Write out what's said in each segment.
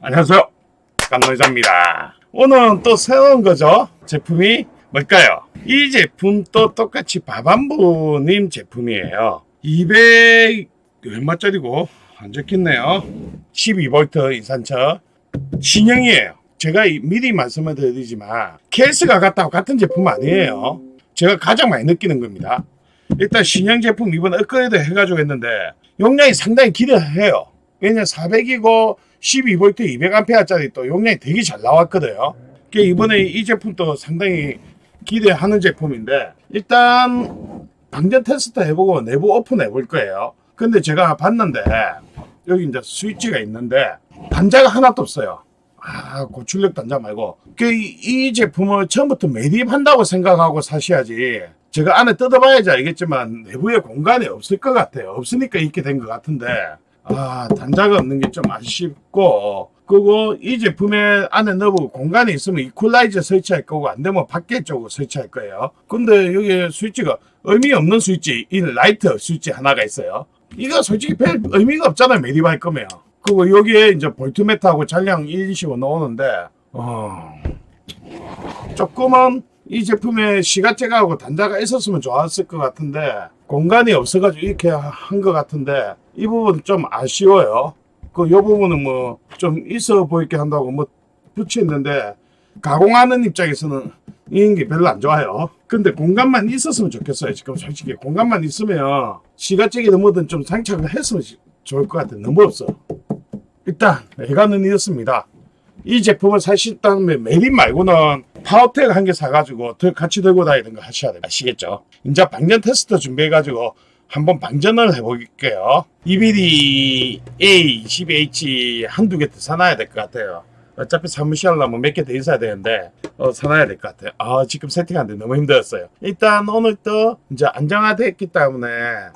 안녕하세요. 깜놀자입니다. 오늘은 또 새로운 거죠. 제품이 뭘까요? 이 제품도 똑같이 바밤부님 제품이에요. 200 얼마짜리고 안 적겠네요. 12V 인산철 신형이에요. 제가 이- 미리 말씀을 드리지만 케이스가 같다고 같은 제품 아니에요. 제가 가장 많이 느끼는 겁니다. 일단 신형 제품 이번에 업그레이드 해가지고 했는데 용량이 상당히 기대해요. 왜냐 400이고 12V 200A짜리 또 용량이 되게 잘 나왔거든요. 이번에 이 제품도 상당히 기대하는 제품인데 일단 방전 테스트 해보고 내부 오픈 해 볼 거예요. 근데 제가 봤는데 여기 이제 스위치가 있는데 단자가 하나도 없어요. 아 고출력 단자 말고 그 이, 이 제품을 처음부터 매립한다고 생각하고 사셔야지 제가 안에 뜯어봐야지 알겠지만 내부에 공간이 없을 것 같아요. 없으니까 이렇게 된 것 같은데 아 단자가 없는 게 좀 아쉽고 그리고 이 제품에 안에 넣어보고 공간이 있으면 이퀄라이저 설치할 거고 안 되면 밖에 쪽으로 설치할 거예요. 근데 여기 스위치가 의미 없는 스위치, 이 라이트 스위치 하나가 있어요. 이거 솔직히 별 의미가 없잖아요. 매립할 거면. 그리고 여기에 이제 볼트메트하고 잔량 인식을 넣었는데 어, 조금은 이 제품에 시가제가하고 단자가 있었으면 좋았을 것 같은데 공간이 없어가지고 이렇게 한 것 같은데 이 부분 좀 아쉬워요. 그 요 부분은 뭐 좀 있어 보이게 한다고 뭐 붙였는데 가공하는 입장에서는 이런 게 별로 안 좋아요. 근데 공간만 있었으면 좋겠어요. 지금 솔직히 공간만 있으면 시가적이 넘어든 좀 장착을 했으면 시- 좋을 것 같아요. 너무 없어. 일단 애가는 이렇습니다. 이 제품을 사실다면 매립 말고는 파워텍 한 개 사가지고 더 같이 들고 다니는 거 하셔야 돼요. 아시겠죠? 이제 방전 테스트 준비해가지고 한번 방전을 해볼게요. EBD A20H 한두 개 더 사놔야 될 것 같아요. 어차피 사무실 하려면 몇 개 더 있어야 되는데 어, 사놔야 될 것 같아요. 아 지금 세팅하는데 너무 힘들었어요. 일단 오늘 또 이제 안정화됐기 때문에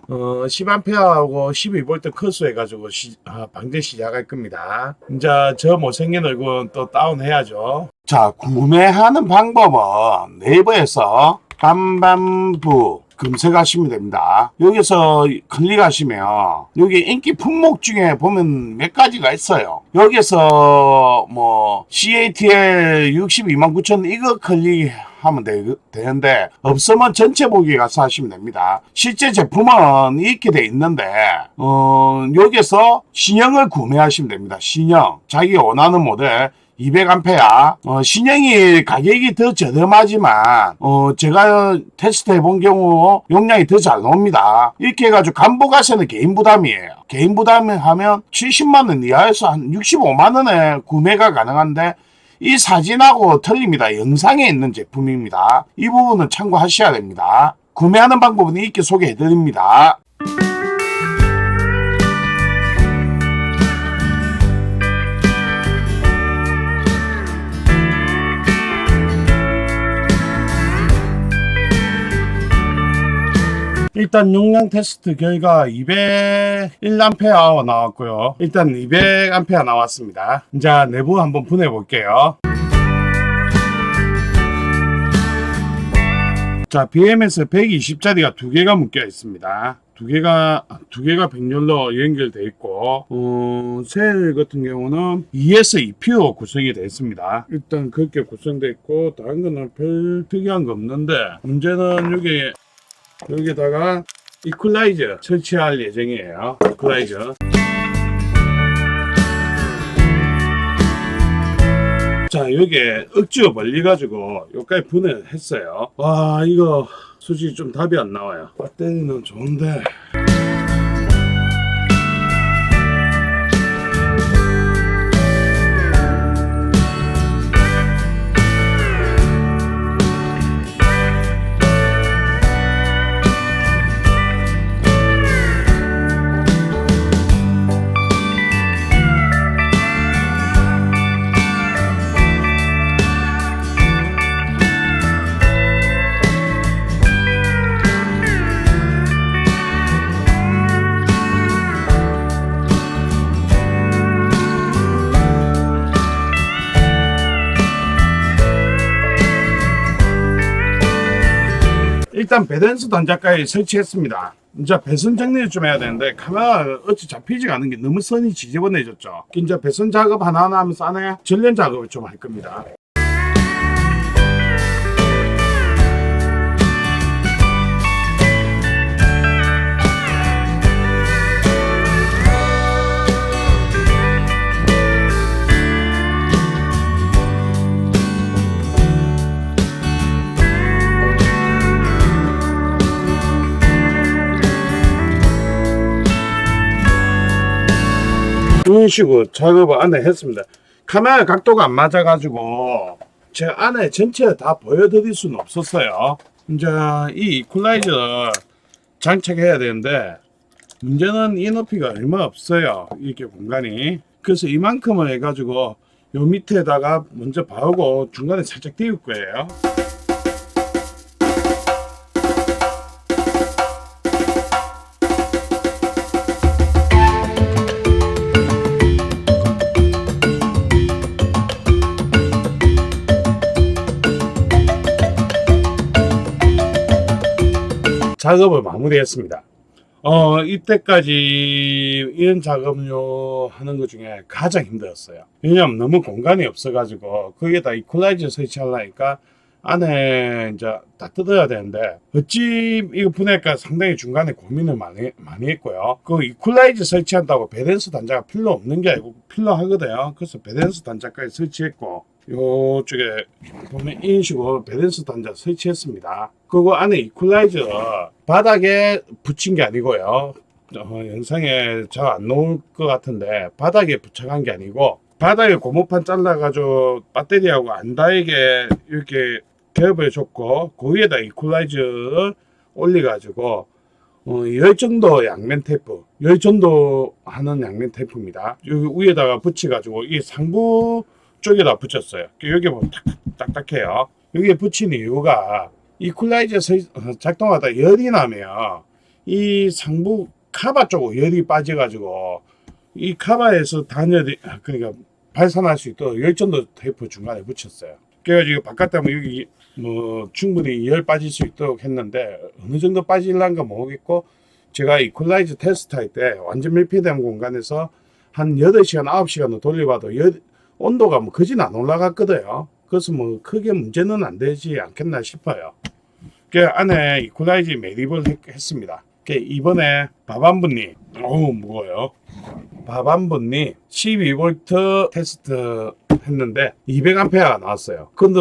어, 10A하고 12V 커스 해가지고 시, 아, 방전 시작할 겁니다. 이제 저 못생긴 얼굴 또 다운해야죠. 자 구매하는 방법은 네이버에서 밤밤부 검색하시면 됩니다. 여기서 클릭하시면 여기 인기 품목 중에 보면 몇 가지가 있어요. 여기서 뭐 CATL 62만 9천 이거 클릭 하면 되, 되는데 없으면 전체 보기 가서 하시면 됩니다. 실제 제품은 이렇게 돼 있는데 어, 여기서 신형을 구매하시면 됩니다. 신형 자기 원하는 모델 200A 어, 신형이 가격이 더 저렴하지만 어, 제가 테스트 해본 경우 용량이 더 잘 나옵니다. 이렇게 해가지고 간부가세는 개인 부담이에요. 개인 부담을 하면 70만원 이하에서 한 65만원에 구매가 가능한데 이 사진하고 틀립니다. 영상에 있는 제품입니다. 이 부분은 참고하셔야 됩니다. 구매하는 방법은 이렇게 소개해드립니다. 일단 용량 테스트 결과 201A 나왔고요. 일단 200A 나왔습니다. 이제 내부 한번 분해 볼게요. 자, BMS 120짜리가 두 개가 묶여 있습니다. 두 개가 두 개가 백렬로 연결돼 있고 어, 셀 같은 경우는 ES, EP로 구성이 되어 있습니다. 일단 그렇게 구성되어 있고 다른 거는 별 특이한 거 없는데 문제는 여기 여기다가 이퀄라이저 설치할 예정이에요. 이퀄라이저. 자, 여기에 억지로 벌려가지고 여기까지 분해를 했어요. 와, 이거 솔직히 좀 답이 안 나와요. 배터리는 좋은데. 일단 배댄스 단자까지 설치했습니다. 이제 배선 정리를 좀 해야 되는데 카메라가 어찌 잡히지가 않은 게 너무 선이 지저분해졌죠. 이제 배선 작업 하나하나 하면서 안에 전련 작업을 좀 할 겁니다. 이런 식으로 작업을 안에 했습니다. 카메라 각도가 안 맞아가지고 제가 안에 전체 다 보여드릴 수는 없었어요. 이제 이 이퀄라이저를 장착해야 되는데 문제는 이 높이가 얼마 없어요. 이렇게 공간이. 그래서 이만큼을 해가지고 요 밑에다가 먼저 바르고 중간에 살짝 띄울 거예요. 작업을 마무리했습니다. 어, 이때까지 이런 작업료 하는 것 중에 가장 힘들었어요. 왜냐면 너무 공간이 없어가지고, 거기에다 이퀄라이저 설치하려니까 안에 이제 다 뜯어야 되는데, 어찌 이거 보내니까 상당히 중간에 고민을 많이, 많이 했고요. 그 이퀄라이저 설치한다고 배댄스 단자가 필요 없는 게 아니고 필요하거든요. 그래서 배댄스 단자까지 설치했고, 요쪽에 보면 이런 식으로 배댄스 단자 설치했습니다. 그리고 안에 이퀄라이저 바닥에 붙인 게 아니고요. 어, 영상에 잘 안 나올 것 같은데 바닥에 붙여간 게 아니고 바닥에 고무판 잘라가지고 배터리하고 안 닿게 이렇게 겹을 줬고 그 위에다 이퀄라이저를 올려가지고 어, 열 정도 양면 테이프, 열전도 하는 양면 테이프입니다. 여기 위에다가 붙여가지고 이 상부 쪽에다 붙였어요. 여기 보면 딱, 딱딱해요. 여기에 붙인 이유가 어, 작동하다 열이 나면 이 상부 카바 쪽으로 열이 빠져가지고 이 카바에서 단열이 그러니까 발산할 수 있도록 열전도 테이프 중간에 붙였어요. 그래가지고 바깥에 면 여기 뭐 충분히 열 빠질 수 있도록 했는데 어느 정도 빠질란가 모르겠고 제가 이퀄라이저 테스트 할 때 완전 밀폐된 공간에서 한 8시간, 9시간을 돌려봐도 열, 온도가 뭐 거진 안 올라갔거든요. 그래서 뭐 크게 문제는 안 되지 않겠나 싶어요. 그 안에 이퀄라이저 매립을 했, 했습니다. 그 이번에 분이 어우 무거워요. 분이 12V 테스트 했는데 200A가 나왔어요. 근데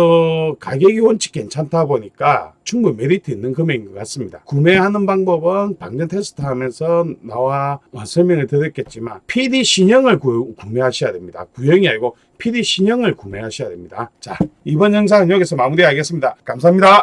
가격이 원칙 괜찮다 보니까 충분히 메리트 있는 금액인 것 같습니다. 구매하는 방법은 방전 테스트 하면서 나와 설명을 드렸겠지만 PD 신형을 구, 구매하셔야 됩니다. 구형이 아니고 PD 신형을 구매하셔야 됩니다. 자, 이번 영상은 여기서 마무리하겠습니다. 감사합니다.